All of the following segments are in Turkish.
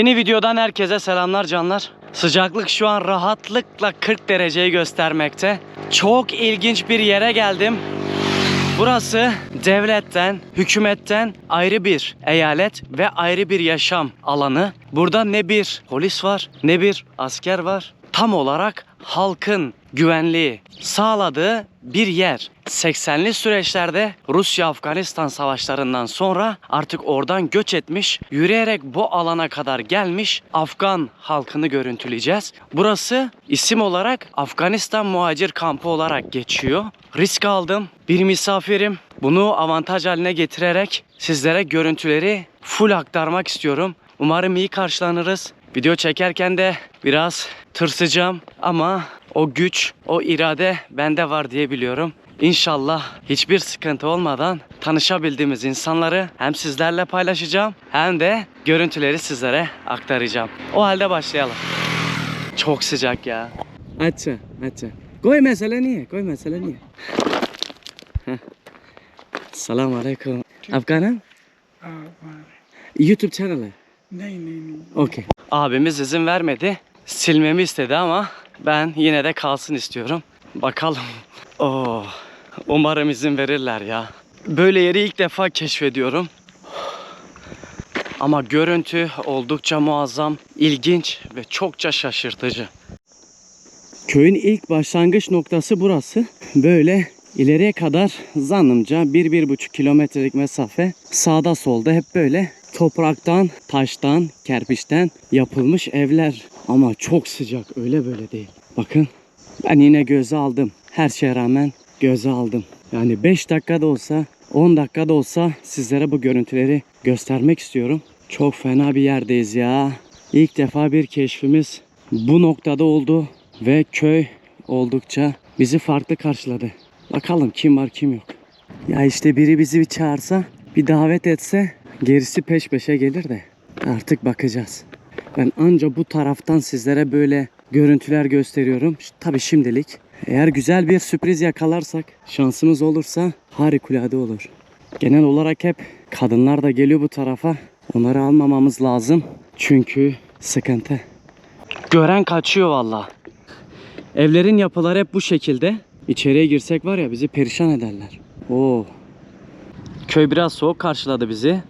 Yeni videodan herkese selamlar canlar. Sıcaklık şu an rahatlıkla 40 dereceyi göstermekte. Çok ilginç bir yere geldim. Burası devletten, hükümetten ayrı bir eyalet ve ayrı bir yaşam alanı. Burada ne bir polis var, ne bir asker var. Tam olarak halkın güvenliği sağladığı bir yer. 80'li süreçlerde Rusya-Afganistan savaşlarından sonra artık oradan göç etmiş, yürüyerek bu alana kadar gelmiş Afgan halkını görüntüleyeceğiz. Burası isim olarak Afganistan muhacir kampı olarak geçiyor. Risk aldım. Bir misafirim. Bunu avantaj haline getirerek sizlere görüntüleri full aktarmak istiyorum. Umarım iyi karşılanırız. Video çekerken de biraz tırsacağım ama o güç, o irade bende var diye biliyorum. İnşallah hiçbir sıkıntı olmadan tanışabildiğimiz insanları hem sizlerle paylaşacağım hem de görüntüleri sizlere aktaracağım. O halde başlayalım. Çok sıcak ya. Açça, açça. Koy mesele niye? Koy mesele niye? Selamun aleyküm. Afganım? YouTube channel. Ney ney ney. Okay. Abimiz izin vermedi. Silmemi istedi ama ben yine de kalsın istiyorum. Bakalım. Oh. Umarım izin verirler ya. Böyle yeri ilk defa keşfediyorum. Ama görüntü oldukça muazzam, ilginç ve çokça şaşırtıcı. Köyün ilk başlangıç noktası burası. Böyle ileriye kadar zannımca 1-1,5 kilometrelik mesafe sağda solda hep böyle topraktan, taştan, kerpiçten yapılmış evler. Ama çok sıcak öyle böyle değil. Bakın ben yine göze aldım. Her şeye rağmen göze aldım. Yani 5 dakikada olsa 10 dakikada olsa sizlere bu görüntüleri göstermek istiyorum. Çok fena bir yerdeyiz ya. İlk defa bir keşfimiz bu noktada oldu ve köy oldukça bizi farklı karşıladı. Bakalım kim var kim yok. Ya işte biri bizi bir çağırsa, bir davet etse gerisi peş peşe gelir de artık bakacağız. Ben anca bu taraftan sizlere böyle görüntüler gösteriyorum. Tabi şimdilik. Eğer güzel bir sürpriz yakalarsak, şansımız olursa harikulade olur. Genel olarak hep kadınlar da geliyor bu tarafa. Onları almamamız lazım. Çünkü sıkıntı. Gören kaçıyor valla. Evlerin yapıları hep bu şekilde. İçeriye girsek var ya bizi perişan ederler. Oo. Köy biraz soğuk karşıladı bizi.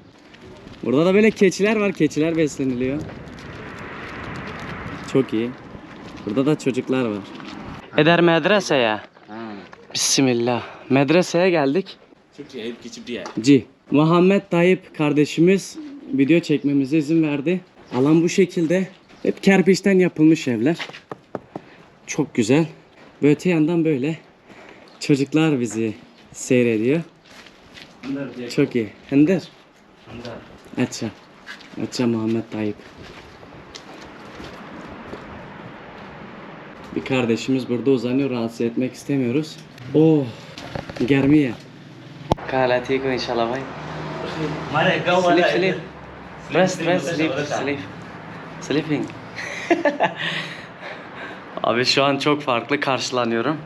Burada da böyle keçiler var. Keçiler besleniliyor. Çok iyi. Burada da çocuklar var. Eder medreseye. Bismillah. Medreseye geldik. Türkçe hep geçip diye. Ci. Muhammed Tayyip kardeşimiz video çekmemize izin verdi. Alan bu şekilde. Hep kerpiçten yapılmış evler. Çok güzel. Ve öte yandan böyle çocuklar bizi seyrediyor. Çok iyi. Hender. Aça. Aça Muhammed Tayyip. Bir kardeşimiz burada uzanıyor. Rahatsız etmek istemiyoruz. Oh. Germiye. Kala tiko inşallah bay. Mare go sleep sleep. Rest rest sleep sleep. Sleeping. Abi şu an çok farklı karşılanıyorum.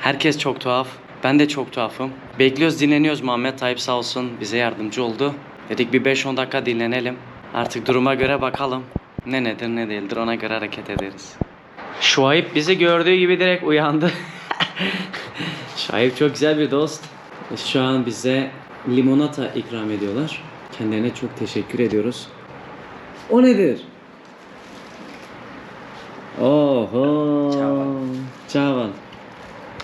Herkes çok tuhaf. Ben de çok tuhafım. Bekliyoruz dinleniyoruz Muhammed Tayyip sağ olsun bize yardımcı oldu. Dedik bir 5-10 dakika dinlenelim. Artık duruma göre bakalım. Ne nedir ne değildir ona göre hareket ederiz. Şuayb bizi gördüğü gibi direkt uyandı. Şuayb çok güzel bir dost. Şu an bize limonata ikram ediyorlar. Kendilerine çok teşekkür ediyoruz. O nedir? Oho. Çaval.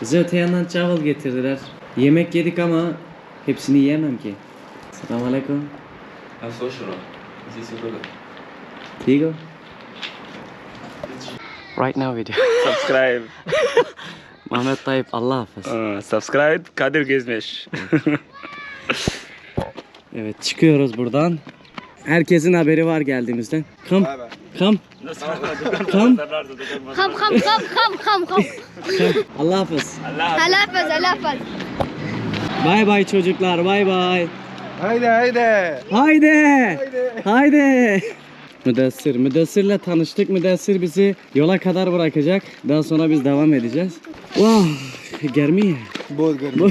Bize öte yandan çaval getirdiler. Yemek yedik ama hepsini yiyemem ki. Selamun aleyküm. İs good. Digo right now video. Subscribe. Mehmet Tayyip Allah hafız. Subscribe Kadir Gezmeş. evet çıkıyoruz buradan. Herkesin haberi var geldiğimizden. Kam. Kam. Kam. Kam kam kam kam kam kam. Allah hafız. Allah hafız. Allah hafız. Allah hafız. Bay bay çocuklar. Bay bay. Haydi haydi. Haydi. Haydi. haydi. Müdessir. Müdessir'le tanıştık. Müdessir bizi yola kadar bırakacak. Daha sonra biz devam edeceğiz. Wow, germi. Bol germi.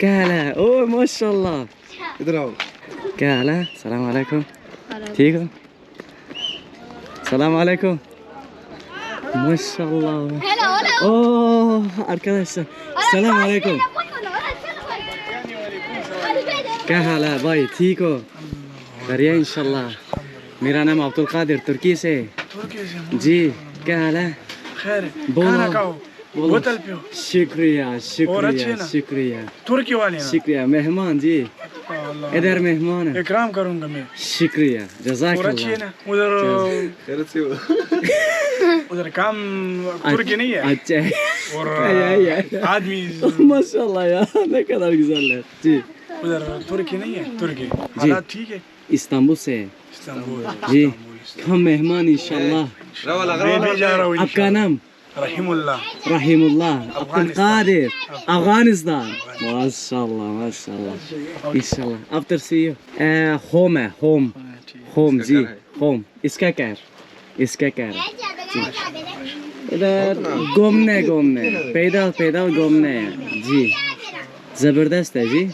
Kala. Oh, maşallah. İdrav. Kala. Selamun aleyküm. ठीक हो Selamun aleyküm. Maşallah. Oh arkadaşlar. Selamun aleyküm. Kahala bay tiko. Kariye inşallah. मेरा नाम अब्दुल कादिर तुर्की से जी क्या हाल है खैर बोलो खाना खाओ बोलो बोतल पियो शुक्रिया और अच्छे शुक्रिया ना? शुक्रिया तुर्की वाले ना शुक्रिया मेहमान जी अल्लाह इधर मेहमान है इकराम करूंगा मैं शुक्रिया और अच्छी है जजाक ना उधर उधर काम तुर्की नहीं है अच्छा है और ay, ay, ay. आदमी Maşallah ya ne kadar güzeller. Ji. उधर तुर्की नहीं है तुर्की हालात ठीक है استنبول سے۔ جی ہم مہمان انشاءاللہ۔ آپ کا نام؟ رحیم اللہ رحیم اللہ عبد القادر افغانستان۔ ماشاء اللہ ماشاء اللہ ان شاء اللہ آپ ترسی ہوم ہے ہوم ہوم جی ہوم اس کا کہہ اس کا کہہ جی۔ ادھر گومنے گومنے پیدا پیدا گومنے جی۔ زبردست ہے جی۔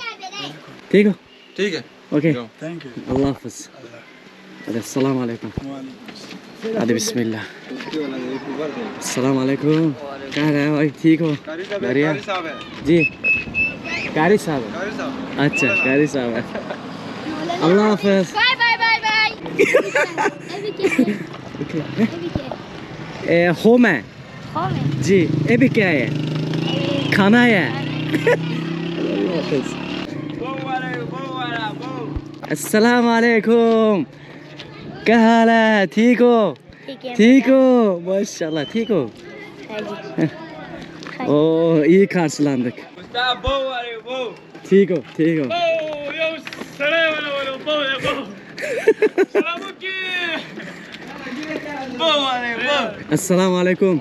ٹھیک ہے ٹھیک ہے۔ Okay. Thank you. Allah hafız. Hadi selamun aleyküm. Hadi bismillah. सलाम वालेकुम कहाँ रहे भाई ठीक हो बढ़िया जी कारी साहब अच्छा कारी साहब है अल्लाह हाफिज bye bye bye bye okay ए होम है होम है जी ये भी क्या है खाना है अल्लाह हाफिज अस्सलाम वालेकुम क्या हाल है ठीक हो ठीक हो maşallah ठीक हो Oo iyi karşılandık. ठीक हो ठीक हो अस्सलाम वालेकुम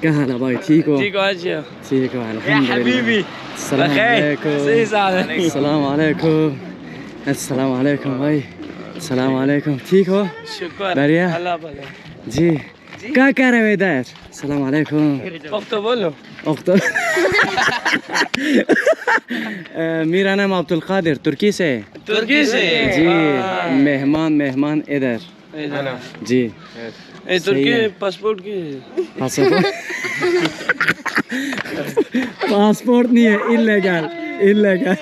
क्या हाल है भाई ठीक हो ठीक हो अच्छा ठीक हो अल्हम्दुलिल्लाह अस्सलाम वालेकुम अस्सलाम वालेकुम अस्सलाम वालेकुम भाई अस्सलाम वालेकुम ठीक हो शुक्र बढ़िया अल्लाह भला जी क्या कर रहे हो इधर अस्सलाम वालेकुम अब तो बोलो अख्तर अ, मेरा नाम अब्दुल कादिर तुर्की से तुर्की से जी मेहमान मेहमान इधर जी Eh, e, Türkiye pasport ki. Pasaport. pasport niye? illegal. illegal.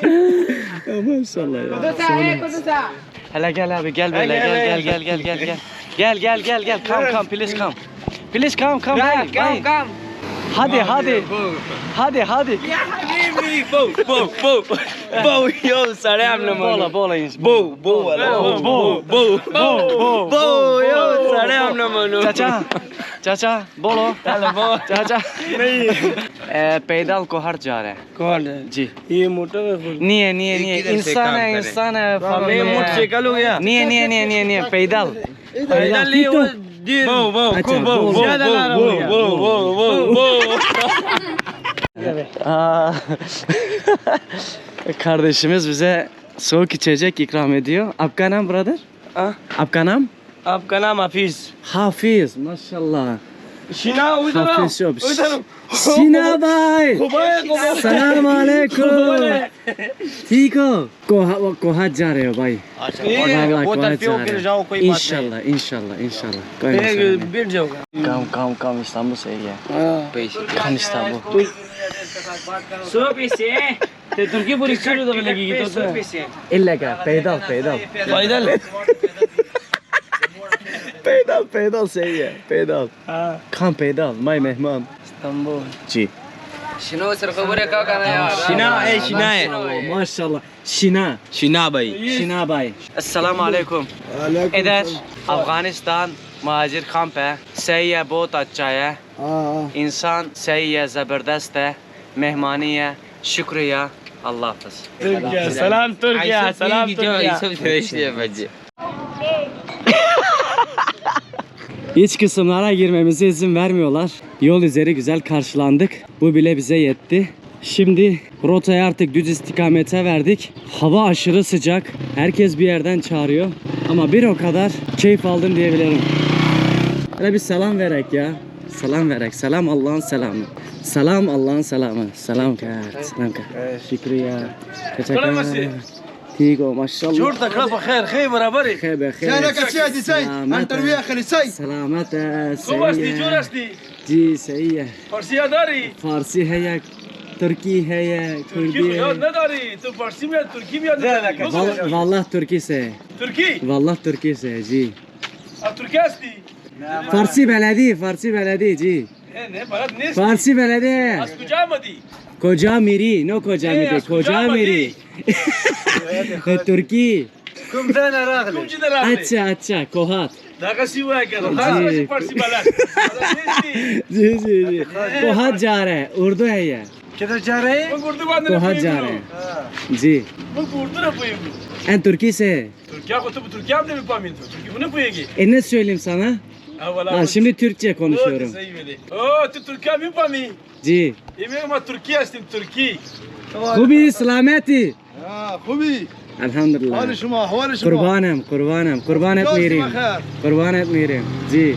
ya maşallah ya. Sonra. Hele gel abi gel böyle gel gel gel gel gel gel. Gel gel gel gel. Come come please come. Please come come back. Come come. Hadi hadi. Hadi hadi. बो बो बो बो यो सारे हम लोग Bola bola ins. बो बो वाला बो बो बो बो बो यो सारे हम लोग मानो Chacha. Chacha bolo. चलो बो Chacha. नहीं पैदल को हर जा रहा है कौन है जी ये मोटर है फुल niye niye niye किधर से insan काम है करे? insan है मैं family है. मोटरसाइकिल हो गया niye niye niye niye niye पैदल पैदल नहीं वो बो बो अच्छा, Dir. Wow, wow, cool, wow, wow, wow, wow, wow, wow, wow. Aa, Kardeşimiz bize soğuk içecek ikram ediyor. Afganam brother? Ah. Afganam? Afganam Hafiz. Hafiz maşallah. शिना उधर आओ Hafiz yok. उधर आओ Sina bhai. खुबाया को Selam aleyküm. ठीक हो? कोहा कोहा जा रहे हो भाई? वाला वो कोहा तरफ जा हो रहे फिर हो। जाओ कोई बात नहीं İnşallah, inşallah, inşallah. Koy mesela. बैठ जाओगा Kam kam kam İstanbul से ही है. Kam İstanbul. सौ पैसे ते तुर्की पूरी स्टोरी तो लगेगी तो सौ पैसे Illegal. Pedal, pedal. पैदल Pedal, pedal sही है. Pedal. हाँ Kam pedal. My mehman. Istanbul जी. शिना ए शिना है माशाल्लाह. Şina. शिना भाई Şina भाई. Assalamu alaikum. इधर अफगानिस्तान महाजिर कैंप है सही है बहुत अच्छा है इंसान सही है ज़बरदस्त है मेहमानी है शुक्रिया अल्लाह हाफिज तुर्किया सलाम तुर्किया सलाम तुर्किया İç kısımlara girmemize izin vermiyorlar. Yol üzeri güzel karşılandık. Bu bile bize yetti. Şimdi rotayı artık düz istikamete verdik. Hava aşırı sıcak. Herkes bir yerden çağırıyor. Ama bir o kadar keyif aldım diyebilirim. Hele bir selam verek ya. Selam verek. Selam Allah'ın selamı. Selam Allah'ın selamı. Selam kar. Selam kar. Şükriya. Teşekkür ederim. هيجو ما شاء الله شورتك راه بخير خيبر بري خيبر خير جالك سيدي سي انت ويا خلي سي سلامات سي جورشتي جي سي فارسي داري فارسي هيك ترکی ہے یا کردی ہے یاد نداری تو فارسی میں ترکی میں یاد نداری والله ترکی سے ترکی والله ترکی سے جی اب ترکی هستی فارسی بلدی فارسی بلدی جی نه بلد نیست فارسی بلدی از کجا آمدی کجا میری نه کجا میری کجا میری ترکی کوم ځای نه راغلی کوم چې راغلی اچھا اچھا کوهات دغه سی وای کړه دا پارسی بلد جی جی جی کوهات جا رہے اردو ہے یہ کدھر جا رہے ہیں کوہات جا رہے ہیں جی من اردو ne koyayım En Türkiyse. Türkiye kutubu Türkiye mi mi pamiyim? Türkiye bu ne bu yegi? E ne söyleyeyim sana? Ha, şimdi Türkçe konuşuyorum. Oo, tu Türkiye mi pamiyim? Ci. İmiyim Türkiye istim Türkiye. Kubi selameti. ترکی خوبی سلامتی اه خوبي Elhamdülillah حوالي شما حوالي شما Kurbanım kurbanım kurban جوزي etmeyelim بخير kurban etmeyelim جی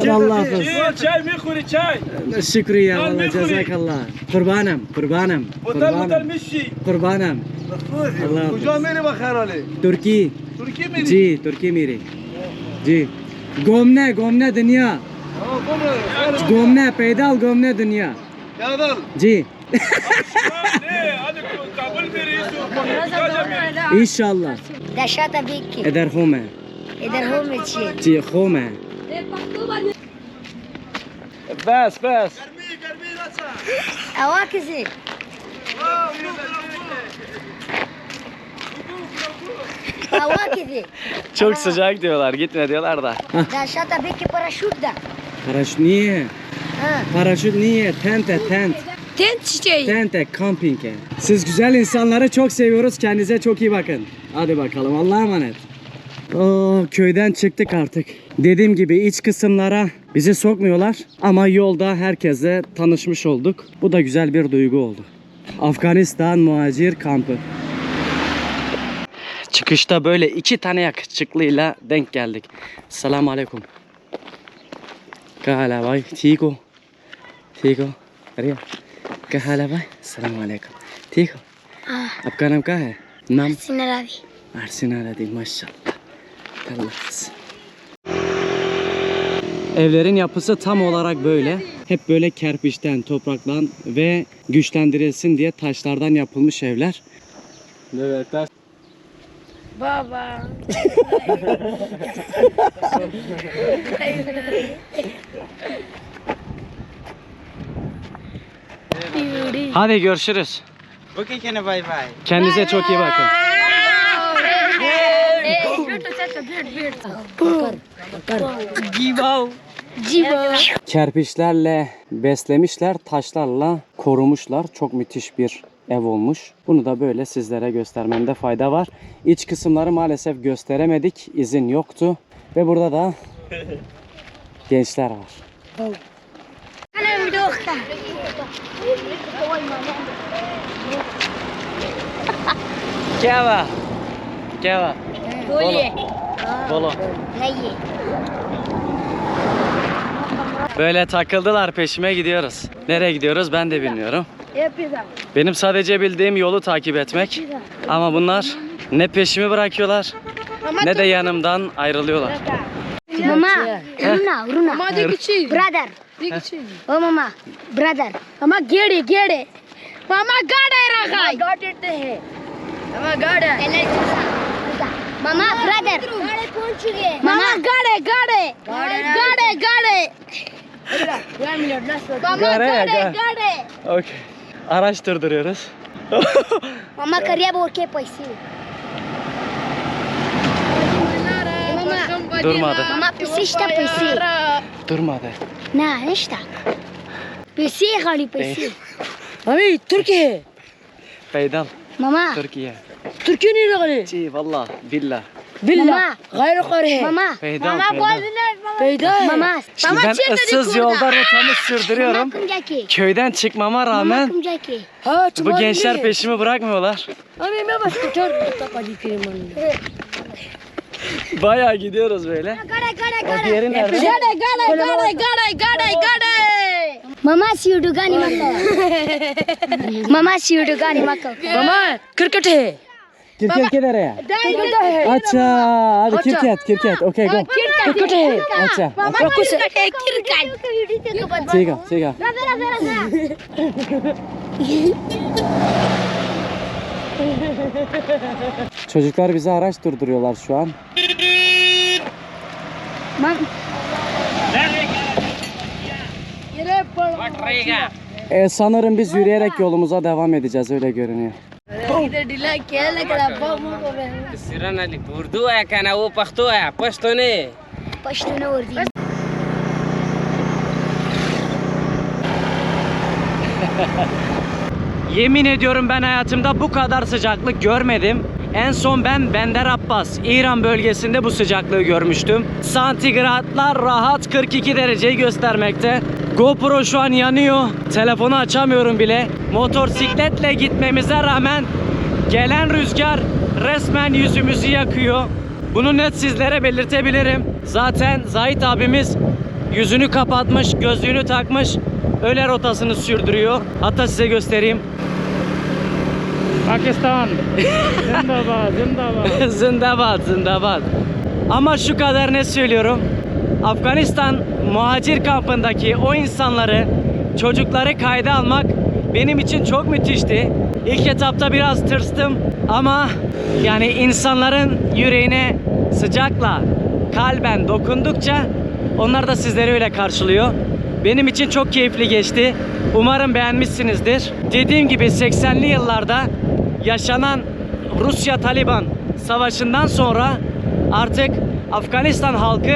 Allah چای حافظ چای میخوری چای Şükriye Lan valla ne kuru? cezakallah Kurbanım kurbanım بوتل بوتل kurbanım میشی kurbanım Allah کجا حافظ میری بخیر علی Türkiye ترکی میری جی ترکی میری جی گمنه گمنه دنیا آه، گم گمنه پیدال گمنه دنیا यादव ji İnşallah. Deşa tabii ki. Eder home. Eder home çiye. Çiye home. Bas bas. Ava kızı. Hava gibi. Çok sıcak diyorlar. Gitme diyorlar da. Aşağı tabii ki paraşüt de. Paraşüt niye? Paraşüt niye? Tente, tent. Tent çiçeği. Tente, camping. Siz güzel insanları çok seviyoruz. Kendinize çok iyi bakın. Hadi bakalım. Allah'a emanet. Oo, köyden çıktık artık. Dediğim gibi iç kısımlara bizi sokmuyorlar ama yolda herkese tanışmış olduk. Bu da güzel bir duygu oldu. Afganistan muhacir kampı. Çıkışta böyle iki tane yakışıklıyla denk geldik. Selamun Aleyküm. Kala bay Tiko. ठीक हो? अरे क्या हाल है भाई? सलाम वालेकुम ठीक हो? आपका नाम क्या है? नाम? Arsina Evlerin yapısı tam olarak böyle. Hep böyle kerpiçten, topraktan ve güçlendirilsin diye taşlardan yapılmış evler. Evet. Baba. Hadi görüşürüz. Okey kene bay bay. Kendinize çok iyi bakın. Kerpiçlerle beslemişler, taşlarla korumuşlar. Çok müthiş bir ev olmuş. Bunu da böyle sizlere göstermemde fayda var. İç kısımları maalesef gösteremedik. izin yoktu. Ve burada da gençler var. Yok da. Ceva. Ceva. Böyle. Bolo. Böyle takıldılar peşime gidiyoruz. Nereye gidiyoruz ben de bilmiyorum. Benim sadece bildiğim yolu takip etmek. Ama bunlar ne peşimi bırakıyorlar ne de yanımdan ayrılıyorlar. Mama, Runa, Runa. Mama, dig it. Brother. Dig it. Oh, Mama. Brother. Mama, get it, get it. Mama, got it, Rakhai. Got it. Mama, got it. Mama, brother. Mama, got it, got it. Got it, got it. Mama, got it, got it. Okay. Araştırdırıyoruz. Mama, kariye borke paysi. Mama, kariye borke paysi. Durmadı. Mama pisi işte pisi. Durmadı. Ne işte. Pisi hali pisi. Abi Türkiye. Peydan. Mama. Türkiye. Türkiye ne nereye gari? Çi valla billah. Billah. Gayrı kare. Mama. Peydan. Mama boğazına. Peydan. Mama. Şimdi ben ıssız yollarda rotamı sürdürüyorum. Köyden çıkmama rağmen Ha, bu gençler peşimi bırakmıyorlar. Abi ben başka kör kitap alayım. Bayağı gidiyoruz böyle. गाड़े गाड़े O diğeri nerede? गाड़े गाड़े गाड़े गाड़े गाड़े गाड़े Mama siudugani mako. Mama siudugani mako. मामा क्रिकेट है Cricket किधर है क्रिकेट है अच्छा अभी cricket cricket okay go cricket है अच्छा अच्छा ठीक है ठीक है Çocuklar bize araç durduruyorlar şu an. E, sanırım biz yürüyerek yolumuza devam edeceğiz öyle görünüyor. Yemin ediyorum ben hayatımda bu kadar sıcaklık görmedim. En son ben Bender Abbas, İran bölgesinde bu sıcaklığı görmüştüm. Santigratlar rahat 42 dereceyi göstermekte. GoPro şu an yanıyor. Telefonu açamıyorum bile. Motosikletle gitmemize rağmen gelen rüzgar resmen yüzümüzü yakıyor. Bunu net sizlere belirtebilirim. Zaten Zahit abimiz yüzünü kapatmış, gözlüğünü takmış. Öyle rotasını sürdürüyor. Hatta size göstereyim. Pakistan. Zindabad, zindabad. zindabad, zindabad. Ama şu kadar ne söylüyorum. Afganistan muhacir kampındaki o insanları, çocukları kayda almak benim için çok müthişti. İlk etapta biraz tırstım ama yani insanların yüreğine sıcakla, kalben dokundukça onlar da sizleri öyle karşılıyor. Benim için çok keyifli geçti. Umarım beğenmişsinizdir. Dediğim gibi 80'li yıllarda yaşanan Rusya-Taliban savaşından sonra artık Afganistan halkı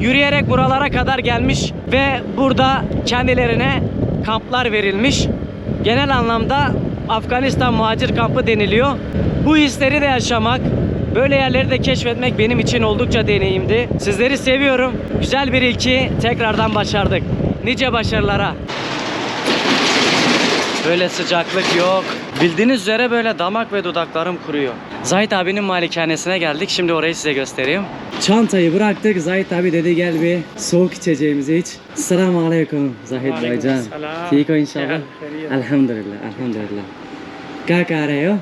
yürüyerek buralara kadar gelmiş ve burada kendilerine kamplar verilmiş. Genel anlamda Afganistan muhacir kampı deniliyor. Bu hisleri de yaşamak, böyle yerleri de keşfetmek benim için oldukça deneyimdi. Sizleri seviyorum. Güzel bir ilki tekrardan başardık. Nice başarılara. Böyle sıcaklık yok. Bildiğiniz üzere böyle damak ve dudaklarım kuruyor. Zahit abinin malikanesine geldik. Şimdi orayı size göstereyim. Çantayı bıraktık. Zahit abi dedi gel bir soğuk içeceğimizi iç. Selamun aleyküm Zahit Beycan. selam. ठीक हो इंशाल्लाह क्या हाल, खैरियत? अल्हम्दुलिल्लाह अल्हम्दुलिल्लाह क्या कह रहे हो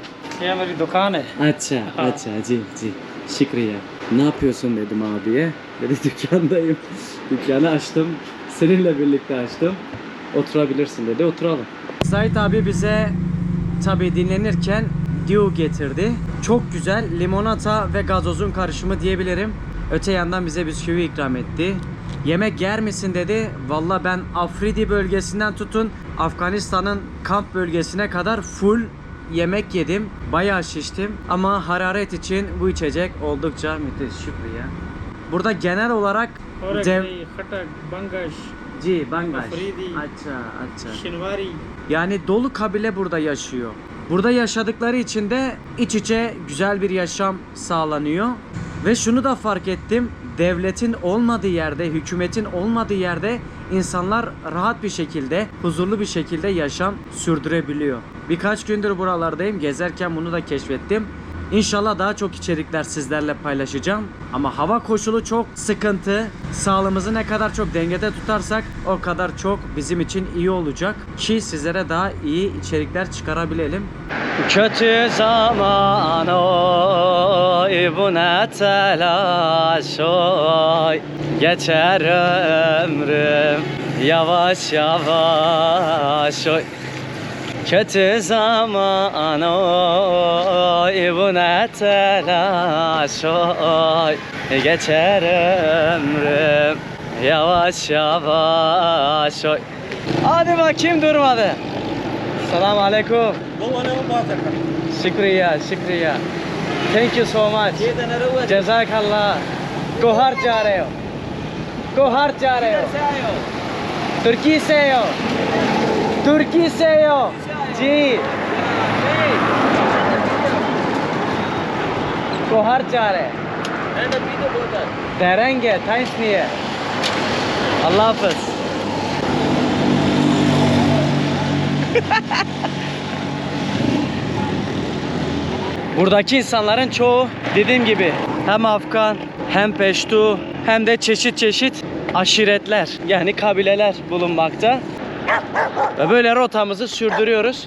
ये हमारी दुकान है अच्छा अच्छा जी जी şükriye. Ne yapıyorsun dedim abiye. Dedi dükkandayım. Dükkanı açtım. Seninle birlikte açtım. Oturabilirsin dedi. Oturalım. Sait abi bize tabi dinlenirken Dew getirdi. Çok güzel limonata ve gazozun karışımı diyebilirim. Öte yandan bize bisküvi ikram etti. Yemek yer misin dedi. Valla ben Afridi bölgesinden tutun Afganistan'ın kamp bölgesine kadar full yemek yedim. Bayağı şiştim ama hararet için bu içecek oldukça müthiş şükriye. Burada genel olarak dev... ji Bangaş. Afridi, Acha, acha. Şinvari. Yani dolu kabile burada yaşıyor. Burada yaşadıkları için de iç içe güzel bir yaşam sağlanıyor. Ve şunu da fark ettim. Devletin olmadığı yerde, hükümetin olmadığı yerde insanlar rahat bir şekilde, huzurlu bir şekilde yaşam sürdürebiliyor. Birkaç gündür buralardayım. Gezerken bunu da keşfettim. İnşallah daha çok içerikler sizlerle paylaşacağım. Ama hava koşulu çok sıkıntı. Sağlığımızı ne kadar çok dengede tutarsak o kadar çok bizim için iyi olacak. Ki sizlere daha iyi içerikler çıkarabilelim. Kötü zaman oy bu ne telaş oy Geçer ömrüm yavaş yavaş oy Kötü zaman oy bu ne telaş oy Geçer ömrüm yavaş yavaş oy Hadi bakayım durmadı Selamun Aleyküm Şükriye, şükriye Thank you so much Cezakallah Gohar जा रहे हो गोहर जा रहे हो तुर्की से हो तुर्की से हो जी गोहर जा रहे ठहरेंगे थैंक्स नहीं है अल्लाह हाफिज Buradaki insanların çoğu dediğim gibi hem Afgan hem Peştu hem de çeşit çeşit aşiretler yani kabileler bulunmakta. Ve böyle rotamızı sürdürüyoruz.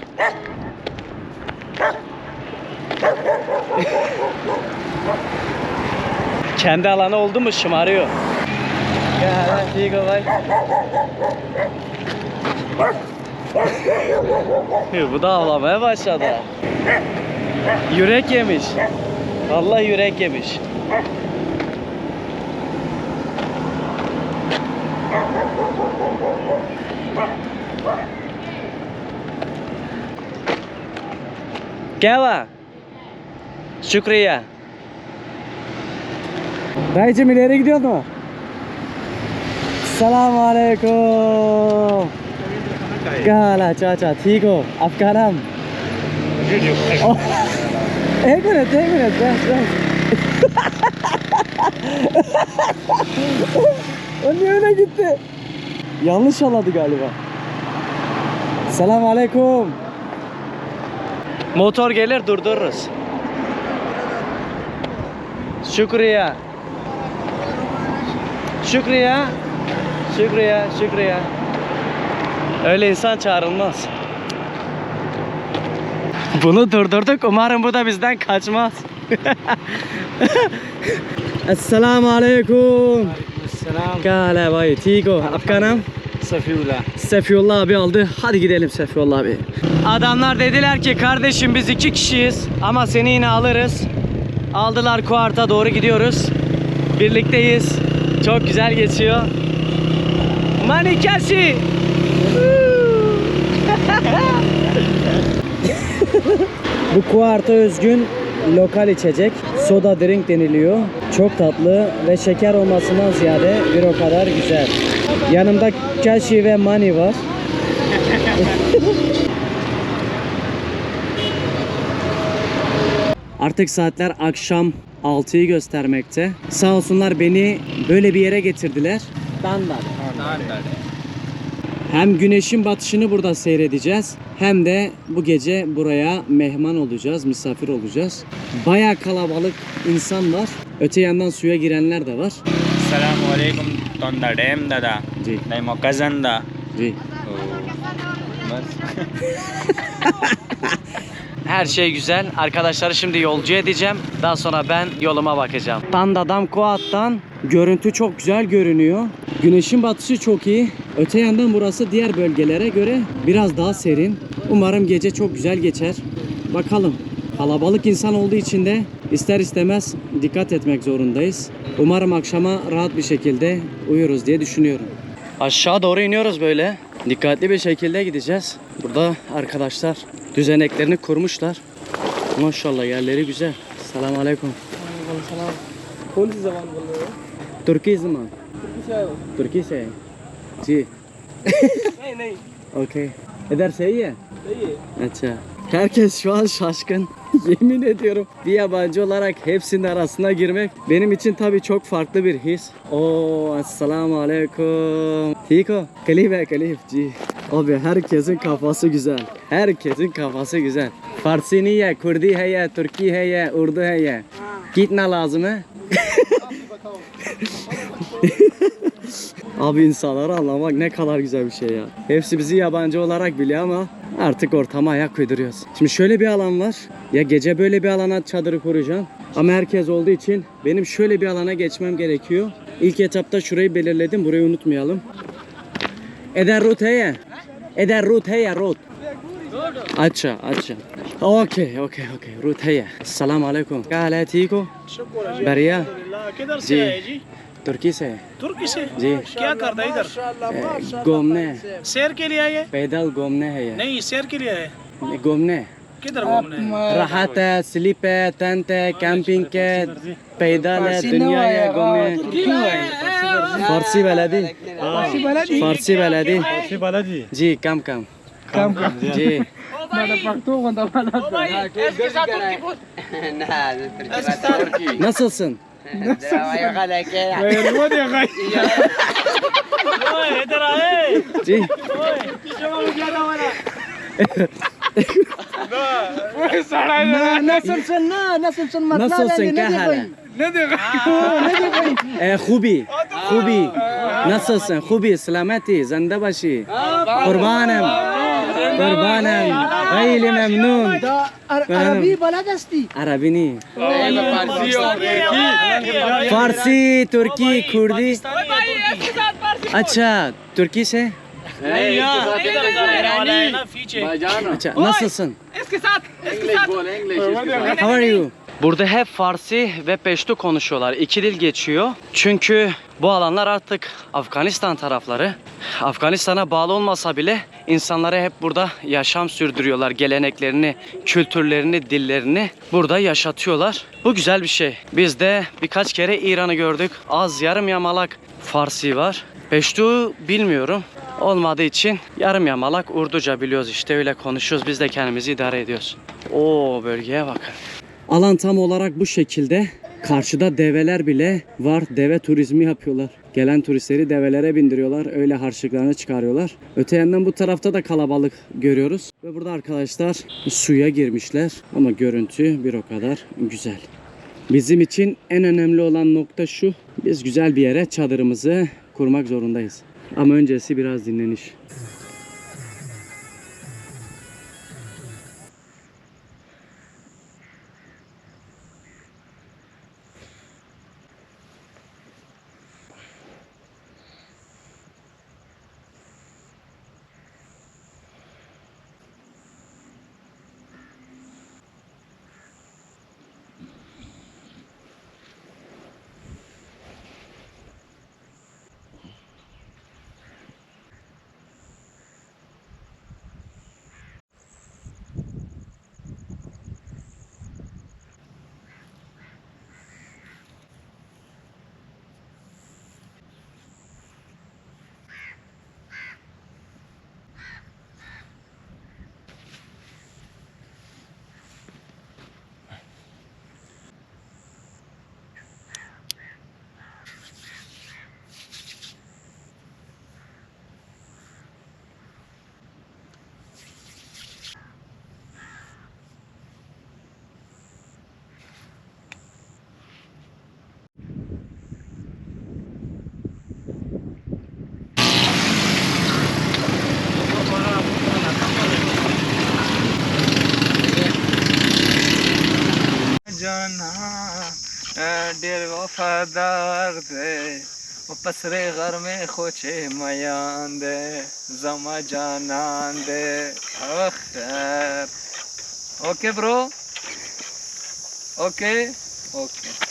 Kendi alanı oldu mu şımarıyor. Gel, iyi kolay. Bu da ağlamaya başladı. Yürek yemiş. Vallahi yürek yemiş. Gel Şükriye. Dayıcım ileri gidiyor mu? Selamun aleyküm. Gala चाचा ठीक हो आपका नाम Oh. एक मिनट एक मिनट बस बस o niye öyle gitti? Yanlış anladı galiba. Selam aleyküm. Motor gelir durdururuz. Şükriye. Şükriye. Şükriye, şükriye. Öyle insan çağrılmaz. Bunu durdurduk. Umarım bu da bizden kaçmaz. Esselamu aleyküm. Selam. Kale bay. Tiko. आपका नाम? Safiullah. Sefiyullah abi aldı. Hadi gidelim Sefiyullah abi. Adamlar dediler ki kardeşim biz iki kişiyiz ama seni yine alırız. Aldılar Kuart'a doğru gidiyoruz. Birlikteyiz. Çok güzel geçiyor. Manikasi. Bu Kuart'a özgün lokal içecek. Soda drink deniliyor. Çok tatlı ve şeker olmasından ziyade bir o kadar güzel. Yanımda kaşi ve mani var. Artık saatler akşam 6'yı göstermekte. Sağ olsunlar beni böyle bir yere getirdiler. Dandar. Hem güneşin batışını burada seyredeceğiz hem de bu gece buraya mehman olacağız, misafir olacağız. Bayağı kalabalık insan var. Öte yandan suya girenler de var. Assalamu alaikum Tonda Dam dada. Ji, Naimo cousin da. ji. Bas. Her şey güzel. Arkadaşları şimdi yolcu edeceğim. Daha sonra ben yoluma bakacağım. Tanda'dan Kuat'tan görüntü çok güzel görünüyor. Güneşin batışı çok iyi. Öte yandan burası diğer bölgelere göre biraz daha serin. Umarım gece çok güzel geçer. Bakalım. Kalabalık insan olduğu için de ister istemez dikkat etmek zorundayız. Umarım akşama rahat bir şekilde uyuruz diye düşünüyorum. Aşağı doğru iniyoruz böyle. Dikkatli bir şekilde gideceğiz. Burada arkadaşlar düzeneklerini kurmuşlar. Maşallah yerleri güzel. Selamun aleyküm. कौन सी जबान बोल रहे हो तुर्की जमान तुर्की से आए हो तुर्की से है? जी नहीं नहीं ओके इधर से ही है सही है अच्छा Herkes şu an şaşkın. Yemin ediyorum bir yabancı olarak hepsinin arasına girmek benim için tabii çok farklı bir his. Oo, assalamu aleyküm. Tiko, klibe klipci. Abi herkesin kafası güzel. Herkesin kafası güzel. Farsi niye, Kurdi heye, Türki heye, Urdu heye. Gitme lazım he? Abi insanları anlamak ne kadar güzel bir şey ya. Hepsi bizi yabancı olarak biliyor ama artık ortama ayak uyduruyoruz. Şimdi şöyle bir alan var. Ya gece böyle bir alana çadırı kuracağım. Ama herkes olduğu için benim şöyle bir alana geçmem gerekiyor. İlk etapta şurayı belirledim. Burayı unutmayalım. Eder roteye. Eder roteye rot. Acha, acha. اوكي اوكي اوكي روت هيا السلام عليكم كاع على تيكو شكرا ترکی سے۔ ترکی سے؟ جی۔ کیا کرتا ہے ادھر؟ گھومنے۔ سیر کے لیے آئے؟ پیدل گھومنے ہے نہیں سیر کے لیے آئے۔ گھومنے۔ کدھر گھومنے؟ راحت ہے سلیپ ہے ٹینٹ ہے کیمپنگ کے پیدل ہے دنیا ہے گھومنے۔ فارسی دی فارسی والا جی۔ بلدی جی۔, جی۔, جی۔ کم کم۔ کم کم۔ جی۔ Nasılsın? خوبی خوبی نسوسن خوبی سلامتی زنده باشی قربانم قربان غیل ممنون. عربی بلد هستی عربی نی. فارسی ترکی کردی. اچھا ترکی سے؟ اچھا nasılsın? Eski saat, eski saat. How are you? Burada hep Farsi ve Peştu konuşuyorlar. İki dil geçiyor. Çünkü bu alanlar artık Afganistan tarafları. Afganistan'a bağlı olmasa bile insanları hep burada yaşam sürdürüyorlar. Geleneklerini, kültürlerini, dillerini burada yaşatıyorlar. Bu güzel bir şey. Biz de birkaç kere İran'ı gördük. Az yarım yamalak Farsi var. Peştu bilmiyorum. Olmadığı için yarım yamalak Urduca biliyoruz işte öyle konuşuyoruz. Biz de kendimizi idare ediyoruz. Oo bölgeye bakın. Alan tam olarak bu şekilde. Karşıda develer bile var. Deve turizmi yapıyorlar. Gelen turistleri develere bindiriyorlar. Öyle harçlıklarını çıkarıyorlar. Öte yandan bu tarafta da kalabalık görüyoruz. Ve burada arkadaşlar suya girmişler. Ama görüntü bir o kadar güzel. Bizim için en önemli olan nokta şu. Biz güzel bir yere çadırımızı kurmak zorundayız. Ama öncesi biraz dinleniş. جانا ډېر وفادار دے په پسرې غرمې میں چې میان زما جانان دے خیر۔ اوکے برو؟ اوکے؟ اوکے۔